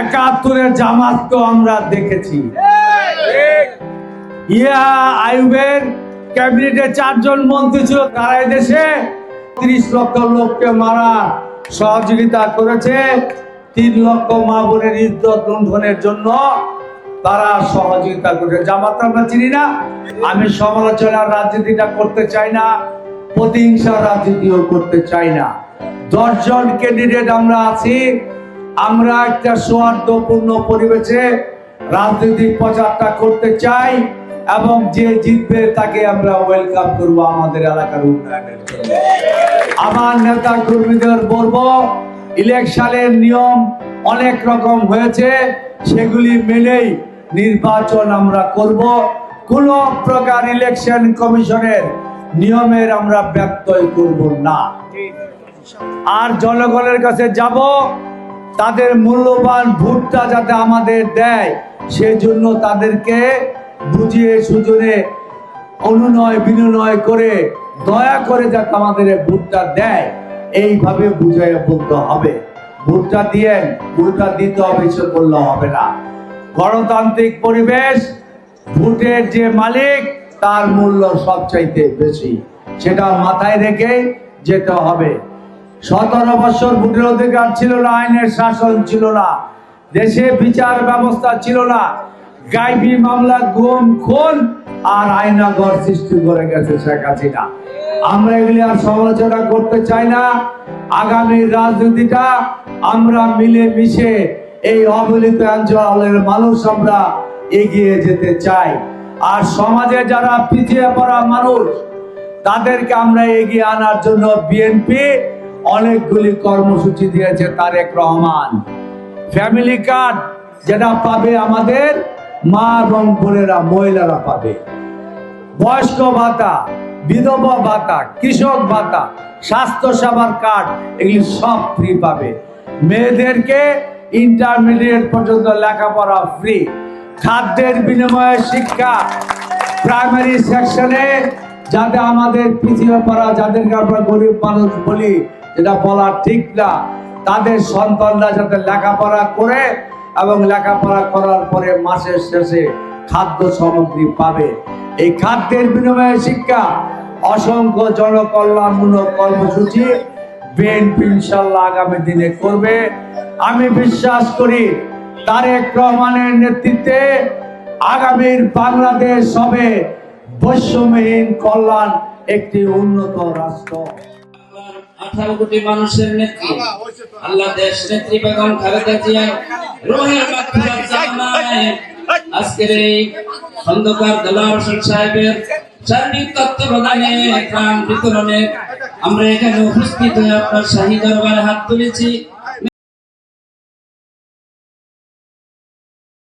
একাত্তরে জামাত তো আমরা দেখেছি। ইয়া আইবের ক্যাবিনেটে চারজন মন্ত্রী ছিল, তারা দেশে তিরিশ লক্ষ লোককে মারা সহযোগিতা করেছে। তিন লক্ষ মা বোনের ইজ্জত লুণ্ঠনের জন্য তারা সহযোগিতা করেছে। জামাত আমরা চিনি না। আমি সমালোচনার রাজনীতিটা করতে চাই না, প্রতিহিংসার রাজনীতিও করতে চাই না। দশজন ক্যান্ডিডেট আমরা আছি আমরা একটা সৌহার্দ্যপূর্ণ পরিবেশে রাজনৈতিক প্রচারটা করতে চাই এবং যে জিতবে তাকে আমরা ওয়েলকাম করব আমাদের এলাকার উন্নয়নের জন্য। আমার নেতা কর্মীদের বলব, ইলেকশনের নিয়ম অনেক রকম হয়েছে, সেগুলি মেনেই নির্বাচন আমরা করব। কোন প্রকার ইলেকশন কমিশনের নিয়মের আমরা ব্যত্যয় করব না। আর জনগণের কাছে যাব তাদের মূল্যবান ভোটটা যাতে আমাদের দেয়, সেজন্য তাদেরকে বুঝিয়ে সুজনে অনুনয় বিনয় করে, দয়া করে যাতে আমাদের ভোটটা দেয়, এইভাবে বুঝাই বলতে হবে। ভোটটা দিয়েন, ভোটটা দিতে হবে, সে বললে হবে না। গণতান্ত্রিক পরিবেশ, ভোটের যে মালিক, তার মূল্য সবচাইতে বেশি। সেটা মাথায় রেখে যেতে হবে। সতেরো বছর ভোটের অধিকার ছিল না, আইনের শাসন ছিল না, দেশে বিচার ব্যবস্থা ছিল না, গাইবি মামলা গুম, খুন আর আইনাগর সৃষ্টি করে গেছে শেখ হাসিনা। আমরা এগুলি আর সমালোচনা করতে চাই না। আগামী রাজনীতিটা আমরা মিলে মিশে এই অবহেলিত অঞ্চলের মানুষ আমরা এগিয়ে যেতে চাই। আর সমাজে যারা পিছিয়ে পড়া মানুষ, তাদেরকে আমরা এগিয়ে আনার জন্য বিএনপি অনেকগুলি কর্মসূচি দিয়েছে তারেক রহমান। ফ্যামিলি কার্ড যেটা পাবে আমাদের মা এবং বোনেরা, মহিলারা পাবে। বয়স্ক ভাতা, বিধবা ভাতা, কৃষক ভাতা, স্বাস্থ্য সেবার কার্ড এগুলি সব ফ্রি পাবে। মেয়েদেরকে ইন্টারমিডিয়েট পর্যন্ত লেখাপড়া ফ্রি খাদ্যের বিনিময়ে শিক্ষা। প্রাইমারি সেকশনে যাতে আমাদের পিছিয়ে পড়া, যাদেরকে আমরা গরিব মানুষ বলি এটা বলা ঠিক না। তাদের সন্তানরা যাতে লেখাপড়া করে এবং লেখাপড়া করার পরে মাসের শেষে খাদ্য সামগ্রী পাবে। এই খাদ্যের বিনিময়ে শিক্ষা, অসংখ্য জনকল্যাণমূলক কর্মসূচি বিএনপি ইনশাল্লাহ আগামী দিনে করবে। আমি বিশ্বাস করি, তারেক রহমানের নেতৃত্বে আগামীর বাংলাদেশ হবে বৈষম্যহীন কল্যাণ একটি উন্নত রাষ্ট্র। আঠারো কোটি মানুষের নেত্রী। আল্লাহ দেশ নেত্রী বেগম খালেদা জিয়া রোহের আজকের এই খন্দকার দেলাওয়ার হোসেন সাহেবের সার্বিক তত্ত্বাবধানে ত্রাণ বিতরণে আমরা এখানে উপস্থিত হয়ে আপনার শাহী দরবারে হাত তুলেছি।